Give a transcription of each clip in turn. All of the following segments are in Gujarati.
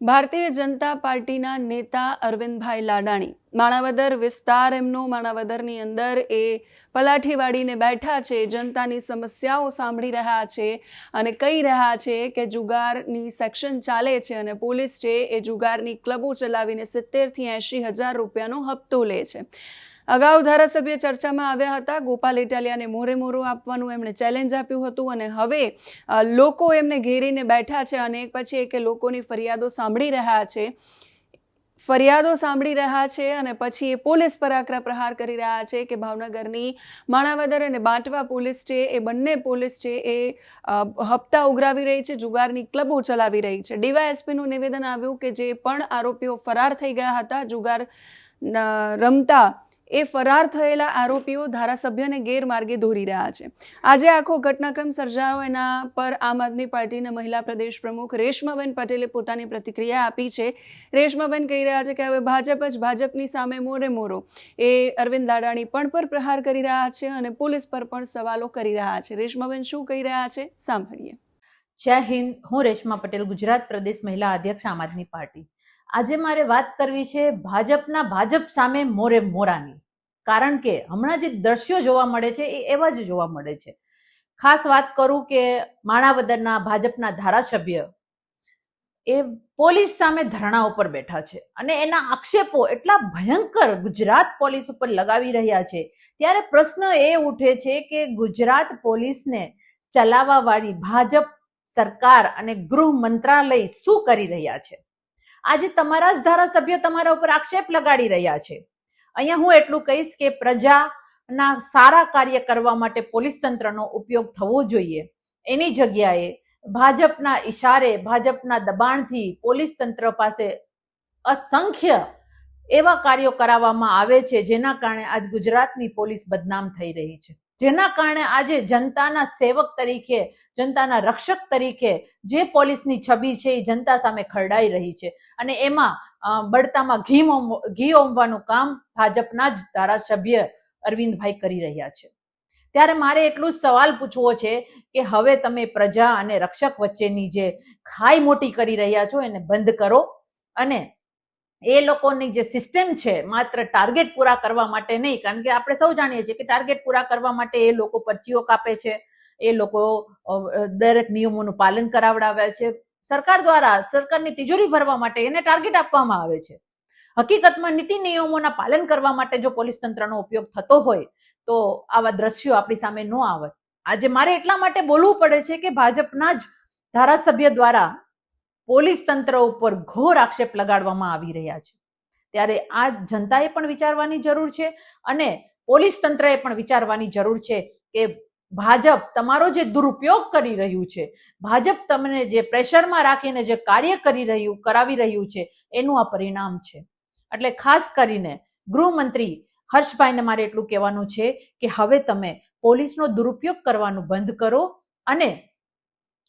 ભારતીય જનતા પાર્ટીના નેતા અરવિંદભાઈ લાડાણી. માણાવદર વિસ્તાર એમનો, માણાવદરની અંદર એ પલાઠી વાળીને બેઠા છે, જનતાની સમસ્યાઓ સાંભળી રહ્યા છે અને કહી રહ્યા છે કે જુગારની સેક્શન ચાલે છે અને પોલીસ છે એ જુગારની ક્લબો ચલાવીને સિત્તેરથી એંશી હજાર રૂપિયાનો હપ્તો લે છે. અગાઉ ધારાસભ્ય ચર્ચામાં આવ્યા હતા. ગોપાલ ઇટાલિયાને મોરે મોરો આપવાનું એમણે ચેલેન્જ આપ્યું હતું અને હવે લોકો એમને ઘેરીને બેઠા છે અને એક પછી એક લોકોની ફરિયાદો સાંભળી રહ્યા છે. ફરિયાદો સાંભળી રહ્યા છે અને પછી એ પોલીસ પર આકરા પ્રહાર કરી રહ્યા છે કે ભાવનગરની માણાવદર અને બાંટવા પોલીસ છે, એ બંને પોલીસ છે, એ હપ્તા ઉઘરાવી રહી છે, જુગારની ક્લબો ચલાવી રહી છે. ડીવાયએસપીનું નિવેદન આવ્યું કે જે પણ આરોપીઓ ફરાર થઈ ગયા હતા, જુગાર રમતા એ ફરાર થયેલા આરોપીઓ ધારાસભ્યને ગેરમાર્ગે દોરી રહ્યા છે. આજે આખો ઘટનાક્રમ સર્જાયો. એના પર આમ આદમી પાર્ટીના મહિલા પ્રદેશ પ્રમુખ રેશમાબેન પટેલે પોતાની પ્રતિક્રિયા આપી છે. રેશમાબેન કહી રહ્યા છે કે હવે ભાજપ જ ભાજપની સામે મોરે મોરો. એ અરવિંદ લાડાણી પણ પર પ્રહાર કરી રહ્યા છે અને પોલીસ પર પણ સવાલો કરી રહ્યા છે. રેશમાબેન શું કહી રહ્યા છે? સાંભળીએ. જય હિન્દ. હું રેશમા પટેલ, ગુજરાત પ્રદેશ મહિલા અધ્યક્ષ આમ આદમી પાર્ટી. આજે મારે વાત કરવી છે ભાજપના ભાજપ સામે મોરે મોરાની. કારણ કે હમણાં જે દ્રશ્યો જોવા મળે છે એ એવા જ જોવા મળે છે. ખાસ વાત કરું કે માણાવદરના ભાજપના ધારાસભ્ય એ પોલીસ સામે ધરણા ઉપર બેઠા છે અને એના આક્ષેપો એટલા ભયંકર ગુજરાત પોલીસ ઉપર લગાવી રહ્યા છે. ત્યારે પ્રશ્ન એ ઉઠે છે કે ગુજરાત પોલીસને ચલાવવા વાળી ભાજપ સરકાર અને ગૃહ મંત્રાલય શું કરી રહ્યા છે? આજે તમારા જ ધારાસભ્ય તમારા ઉપર આક્ષેપ લગાડી રહ્યા છે. અહીંયા હું એટલું કહીશ કે પ્રજાના સારા કાર્ય કરવા માટે પોલીસ તંત્રનો ઉપયોગ થવો જોઈએ. એની જગ્યાએ ભાજપના ઈશારે, ભાજપના દબાણથી પોલીસ તંત્ર પાસે અસંખ્ય એવા કાર્યો કરાવવામાં આવે છે, જેના કારણે આજ ગુજરાતની પોલીસ બદનામ થઈ રહી છે. જેના કારણે આજે જનતાના સેવક તરીકે, જનતાના રક્ષક તરીકે જે પોલીસની છબી છે એ જનતા સામે ખરડાઈ રહી છે. અને એમાં બળતામાં ઘી ઘી ઓમવાનું કામ ભાજપના જ ધારાસભ્ય અરવિંદભાઈ કરી રહ્યા છે. ત્યારે મારે એટલું જ સવાલ પૂછવો છે કે હવે તમે પ્રજા અને રક્ષક વચ્ચેની જે ખાઈ મોટી કરી રહ્યા છો એને બંધ કરો અને એ લોકોની જે સિસ્ટમ છે માત્ર ટાર્ગેટ પૂરા કરવા માટે નહીં, કારણ કે આપણે સૌ જાણીએ છીએ કે ટાર્ગેટ પૂરા કરવા માટે એ લોકો પરચીઓ કાપે છે, એ લોકો દરેક નિયમોનું પાલન કરાવડાવે છે. સરકાર દ્વારા, સરકારની તિજોરી ભરવા માટે એને ટાર્ગેટ આપવામાં આવે છે. હકીકતમાં નીતિ નિયમોના પાલન કરવા માટે જો પોલીસ તંત્રનો ઉપયોગ થતો હોય, તો આવા દ્રશ્યો આપણી સામે ન આવે. આજે મારે એટલા માટે બોલવું પડે છે કે ભાજપના જ ધારાસભ્ય દ્વારા પોલીસ તંત્ર ઉપર ઘોર આક્ષેપ લગાડવામાં આવી રહ્યા છે. ત્યારે આ જનતાએ પણ વિચારવાની જરૂર છે અને પોલીસ તંત્રએ પણ વિચારવાની જરૂર છે કે ભાજપ તમારો જે દુરુપયોગ કરી રહ્યું છે, ભાજપ તમને જે પ્રેશરમાં રાખીને જે કાર્ય કરી રહ્યું, કરાવી રહ્યું છે, એનું આ પરિણામ છે. એટલે ખાસ કરીને ગૃહમંત્રી હર્ષભાઈને મારે એટલું કહેવાનું છે કે હવે તમે પોલીસનો દુરુપયોગ કરવાનું બંધ કરો અને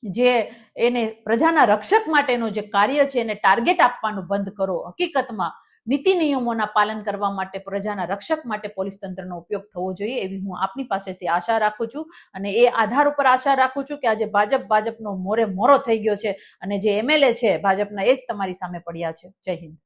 જે એને પ્રજાના રક્ષક માટેનું જે કાર્ય છે એને ટાર્ગેટ આપવાનું બંધ કરો. હકીકતમાં નીતિ નિયમોના પાલન કરવા માટે પ્રજાના રક્ષક માટે પોલીસ તંત્રનો ઉપયોગ થવો જોઈએ એવી હું આપની પાસેથી આશા રાખું છું અને એ આધાર ઉપર આશા રાખું છું કે આજે ભાજપ ભાજપનો મોરે મોરો થઈ ગયો છે અને જે એમએલએ છે ભાજપના એ જ તમારી સામે પડ્યા છે. જય હિન્દ.